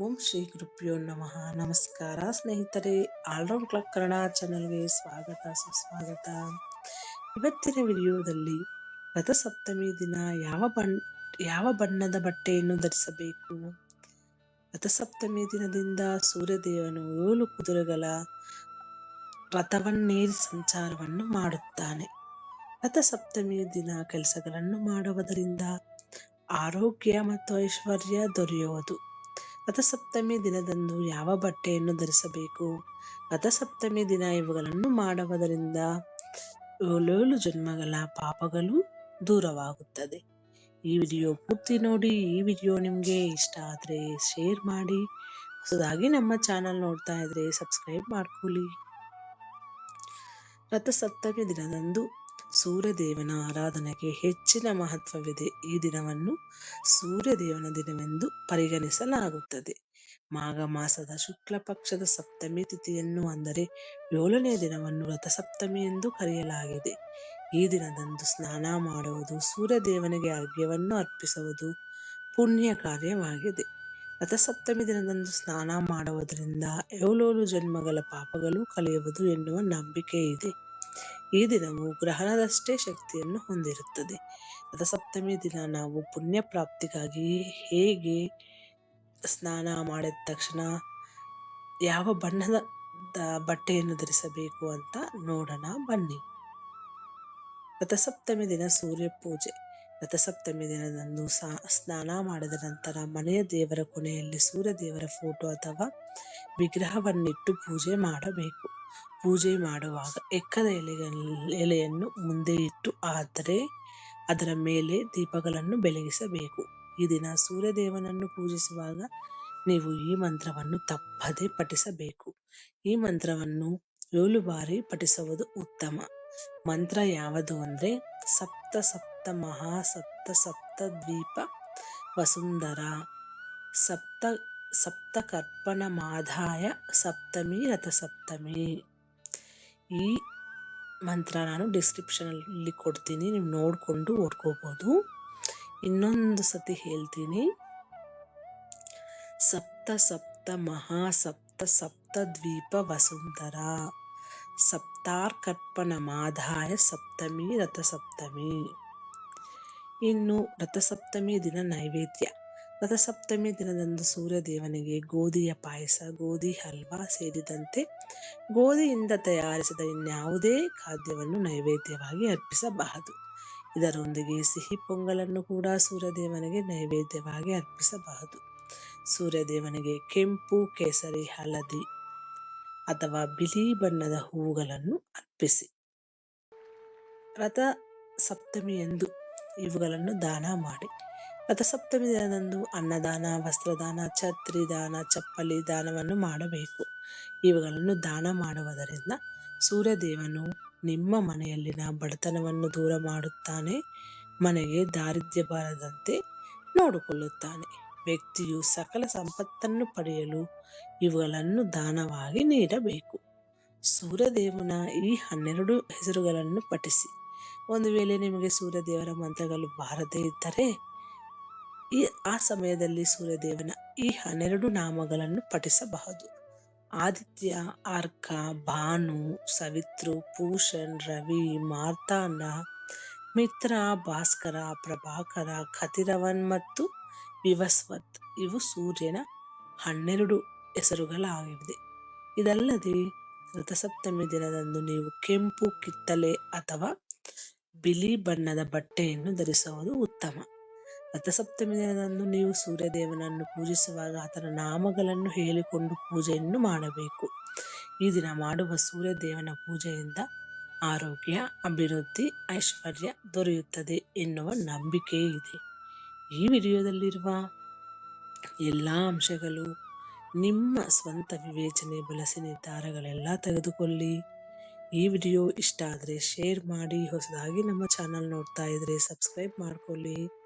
ಓಂ ಶ್ರೀ ಗುರುಪ್ರಿಯೋ ನಮಃ. ನಮಸ್ಕಾರ ಸ್ನೇಹಿತರೆ, ಆಲ್ರೌಂಡ್ ಕ್ಲಬ್ ಕನ್ನಡ ಚಾನಲ್ಗೆ ಸ್ವಾಗತ, ಸುಸ್ವಾಗತ. ಇವತ್ತಿನ ವಿಡಿಯೋದಲ್ಲಿ ರಥಸಪ್ತಮಿ ದಿನ ಯಾವ ಬಣ್ಣ ಯಾವ ಬಣ್ಣದ ಬಟ್ಟೆಯನ್ನು ಧರಿಸಬೇಕು? ರಥಸಪ್ತಮಿ ದಿನದಿಂದ ಸೂರ್ಯದೇವನು ಏಳು ಕುದುರೆಗಳ ರಥವನ್ನೇರಿ ಸಂಚಾರವನ್ನು ಮಾಡುತ್ತಾನೆ. ರಥಸಪ್ತಮಿಯ ದಿನ ಕೆಲಸಗಳನ್ನು ಮಾಡುವುದರಿಂದ ಆರೋಗ್ಯ ಮತ್ತು ಐಶ್ವರ್ಯ ದೊರೆಯುವುದು. ರಥಸಪ್ತಮಿ ದಿನದಂದು ಯಾವ ಬಟ್ಟೆಯನ್ನು ಧರಿಸಬೇಕು? ರಥಸಪ್ತಮಿ ದಿನ ಇವುಗಳನ್ನು ಮಾಡುವುದರಿಂದ ಏಳೇಳು ಜನ್ಮಗಳ ಪಾಪಗಳು ದೂರವಾಗುತ್ತದೆ. ಈ ವಿಡಿಯೋ ಪೂರ್ತಿ ನೋಡಿ, ಈ ವಿಡಿಯೋ ನಿಮಗೆ ಇಷ್ಟ ಆದರೆ ಶೇರ್ ಮಾಡಿ, ಹೊಸದಾಗಿ ನಮ್ಮ ಚಾನಲ್ ನೋಡ್ತಾ ಇದ್ರೆ ಸಬ್ಸ್ಕ್ರೈಬ್ ಮಾಡ್ಕೊಳ್ಳಿ. ರಥಸಪ್ತಮಿ ದಿನದಂದು ಸೂರ್ಯದೇವನ ಆರಾಧನೆಗೆ ಹೆಚ್ಚಿನ ಮಹತ್ವವಿದೆ. ಈ ದಿನವನ್ನು ಸೂರ್ಯದೇವನ ದಿನವೆಂದು ಪರಿಗಣಿಸಲಾಗುತ್ತದೆ. ಮಾಘ ಮಾಸದ ಶುಕ್ಲ ಪಕ್ಷದ ಸಪ್ತಮಿ ತಿಥಿಯನ್ನು ಅಂದರೆ ಏಳನೇ ದಿನವನ್ನು ರಥಸಪ್ತಮಿ ಎಂದು ಕರೆಯಲಾಗಿದೆ. ಈ ದಿನದಂದು ಸ್ನಾನ ಮಾಡುವುದು, ಸೂರ್ಯದೇವನಿಗೆ ಅರ್ಘ್ಯವನ್ನು ಅರ್ಪಿಸುವುದು ಪುಣ್ಯ ಕಾರ್ಯವಾಗಿದೆ. ರಥಸಪ್ತಮಿ ದಿನದಂದು ಸ್ನಾನ ಮಾಡುವುದರಿಂದ ಏಳೋಳು ಜನ್ಮಗಳ ಪಾಪಗಳು ಕಳೆಯುವುದು ಎನ್ನುವ ನಂಬಿಕೆ ಇದೆ. ಈ ದಿನವು ಗ್ರಹಣದಷ್ಟೇ ಶಕ್ತಿಯನ್ನು ಹೊಂದಿರುತ್ತದೆ. ರಥಸಪ್ತಮಿ ದಿನ ನಾವು ಪುಣ್ಯ ಪ್ರಾಪ್ತಿಗಾಗಿ ಹೇಗೆ ಸ್ನಾನ ಮಾಡಿದ ತಕ್ಷಣ ಯಾವ ಬಣ್ಣದ ಬಟ್ಟೆಯನ್ನು ಧರಿಸಬೇಕು ಅಂತ ನೋಡೋಣ. ಬನ್ನಿ. ರಥಸಪ್ತಮಿ ದಿನ ಸೂರ್ಯ ಪೂಜೆ. ರಥಸಪ್ತಮಿ ದಿನದಂದು ಸ್ನಾನ ಮಾಡಿದ ನಂತರ ಮನೆಯ ದೇವರ ಕೊನೆಯಲ್ಲಿ ಸೂರ್ಯ ದೇವರ ಫೋಟೋ ಅಥವಾ ವಿಗ್ರಹವನ್ನಿಟ್ಟು ಪೂಜೆ ಮಾಡಬೇಕು. ಪೂಜೆ ಮಾಡುವಾಗ ಎಕ್ಕದ ಎಲೆಯನ್ನು ಮುಂದೆ ಇಟ್ಟು ಆದರೆ ಅದರ ಮೇಲೆ ದೀಪಗಳನ್ನು ಬೆಳಗಿಸಬೇಕು. ಈ ದಿನ ಸೂರ್ಯದೇವನನ್ನು ಪೂಜಿಸುವಾಗ ನೀವು ಈ ಮಂತ್ರವನ್ನು ತಪ್ಪದೆ ಪಠಿಸಬೇಕು. ಈ ಮಂತ್ರವನ್ನು ಏಳು ಬಾರಿ ಪಠಿಸುವುದು ಉತ್ತಮ. ಮಂತ್ರ ಯಾವುದು ಅಂದರೆ ಸಪ್ತ ಸಪ್ತ ಮಹಾ ಸಪ್ತ ಸಪ್ತ ದ್ವೀಪ ವಸುಂಧರ ಸಪ್ತ ಸಪ್ತ ಕರ್ಪಣ ಮಾಧಾಯ ಸಪ್ತಮಿ ರಥ ಸಪ್ತಮಿ ಈ ಮಂತ್ರ ನಾನು ಡಿಸ್ಕ್ರಿಪ್ಷನಲ್ಲಿ ಕೊಡ್ತೀನಿ, ನೀವು ನೋಡಿಕೊಂಡು ಓದ್ಕೋಬೋದು. ಇನ್ನೊಂದು ಸತಿ ಹೇಳ್ತೀನಿ. ಸಪ್ತ ಸಪ್ತ ಮಹಾ ಸಪ್ತ ಸಪ್ತ ದ್ವೀಪ ವಸುಂಧರ ಸಪ್ತಾರ್ಕರ್ಪಣ ಮಾಧಾಯ ಸಪ್ತಮಿ ರಥಸಪ್ತಮಿ. ಇನ್ನು ರಥಸಪ್ತಮಿ ದಿನ ನೈವೇದ್ಯ. ರಥಸಪ್ತಮಿ ದಿನದಂದು ಸೂರ್ಯದೇವನಿಗೆ ಗೋಧಿಯ ಪಾಯಸ, ಗೋಧಿ ಹಲ್ವಾ ಸೇರಿದಂತೆ ಗೋಧಿಯಿಂದ ತಯಾರಿಸಿದ ಇನ್ಯಾವುದೇ ಖಾದ್ಯವನ್ನು ನೈವೇದ್ಯವಾಗಿ ಅರ್ಪಿಸಬಹುದು. ಇದರೊಂದಿಗೆ ಸಿಹಿ ಪೊಂಗಲನ್ನು ಕೂಡ ಸೂರ್ಯದೇವನಿಗೆ ನೈವೇದ್ಯವಾಗಿ ಅರ್ಪಿಸಬಹುದು. ಸೂರ್ಯದೇವನಿಗೆ ಕೆಂಪು, ಕೇಸರಿ, ಹಳದಿ ಅಥವಾ ಬಿಳಿ ಬಣ್ಣದ ಹೂವುಗಳನ್ನು ಅರ್ಪಿಸಿ. ರಥ ಸಪ್ತಮಿಯಂದು ಇವುಗಳನ್ನು ದಾನ ಮಾಡಿ. ರಥಸಪ್ತಮಿ ದಿನದಂದು ಅನ್ನದಾನ, ವಸ್ತ್ರದಾನ ಛತ್ರಿ ದಾನ ಚಪ್ಪಲಿ ದಾನವನ್ನು ಮಾಡಬೇಕು. ಇವುಗಳನ್ನು ದಾನ ಮಾಡುವುದರಿಂದ ಸೂರ್ಯದೇವನು ನಿಮ್ಮ ಮನೆಯಲ್ಲಿನ ಬಡತನವನ್ನು ದೂರ ಮಾಡುತ್ತಾನೆ, ಮನೆಗೆ ದಾರಿದ್ರ್ಯ ಬಾರದಂತೆ ನೋಡಿಕೊಳ್ಳುತ್ತಾನೆ. ವ್ಯಕ್ತಿಯು ಸಕಲ ಸಂಪತ್ತನ್ನು ಪಡೆಯಲು ಇವುಗಳನ್ನು ದಾನವಾಗಿ ನೀಡಬೇಕು. ಸೂರ್ಯದೇವನ ಈ ಹನ್ನೆರಡು ಹೆಸರುಗಳನ್ನು ಪಠಿಸಿ. ಒಂದು ವೇಳೆ ನಿಮಗೆ ಸೂರ್ಯದೇವರ ಮಂತ್ರಗಳು ಬಾರದೇ ಇದ್ದರೆ ಈ, ಆ ಸಮಯದಲ್ಲಿ ಸೂರ್ಯದೇವನ ಈ ಹನ್ನೆರಡು ನಾಮಗಳನ್ನು ಪಠಿಸಬಹುದು. ಆದಿತ್ಯ ಅರ್ಕ ಭಾನು, ಸವಿತ್ರು, ಭೂಷಣ್, ರವಿ, ಮಾರ್ತಾಂಡ, ಮಿತ್ರ, ಭಾಸ್ಕರ, ಪ್ರಭಾಕರ, ಖತಿರವನ್ ಮತ್ತು ವಿವಸ್ವತ್. ಇವು ಸೂರ್ಯನ ಹನ್ನೆರಡು ಹೆಸರುಗಳಾಗಿವೆ. ಇದಲ್ಲದೆ ರಥಸಪ್ತಮಿ ದಿನದಂದು ನೀವು ಕೆಂಪು ಕಿತ್ತಲೆ ಅಥವಾ ಬಿಳಿ ಬಣ್ಣದ ಬಟ್ಟೆಯನ್ನು ಧರಿಸುವುದು ಉತ್ತಮ. ರಥಸಪ್ತಮಿ ದಿನದಂದು ನೀವು ಸೂರ್ಯದೇವನನ್ನು ಪೂಜಿಸುವಾಗ ಆತನ ನಾಮಗಳನ್ನು ಹೇಳಿಕೊಂಡು ಪೂಜೆಯನ್ನು ಮಾಡಬೇಕು. ಈ ದಿನ ಮಾಡುವ ಸೂರ್ಯದೇವನ ಪೂಜೆಯಿಂದ ಆರೋಗ್ಯ, ಅಭಿವೃದ್ಧಿ, ಐಶ್ವರ್ಯ ದೊರೆಯುತ್ತದೆ ಎನ್ನುವ ನಂಬಿಕೆ ಇದೆ. ಈ ವಿಡಿಯೋದಲ್ಲಿರುವ ಎಲ್ಲ ಅಂಶಗಳು ನಿಮ್ಮ ಸ್ವಂತ ವಿವೇಚನೆ ಬಳಸಿ ನಿರ್ಧಾರಗಳೆಲ್ಲ ತೆಗೆದುಕೊಳ್ಳಿ. ಈ ವಿಡಿಯೋ ಇಷ್ಟ ಆದರೆ ಶೇರ್ ಮಾಡಿ, ಹೊಸದಾಗಿ ನಮ್ಮ ಚಾನಲ್ ನೋಡ್ತಾ ಇದ್ರೆ ಸಬ್ಸ್ಕ್ರೈಬ್ ಮಾಡ್ಕೊಳ್ಳಿ.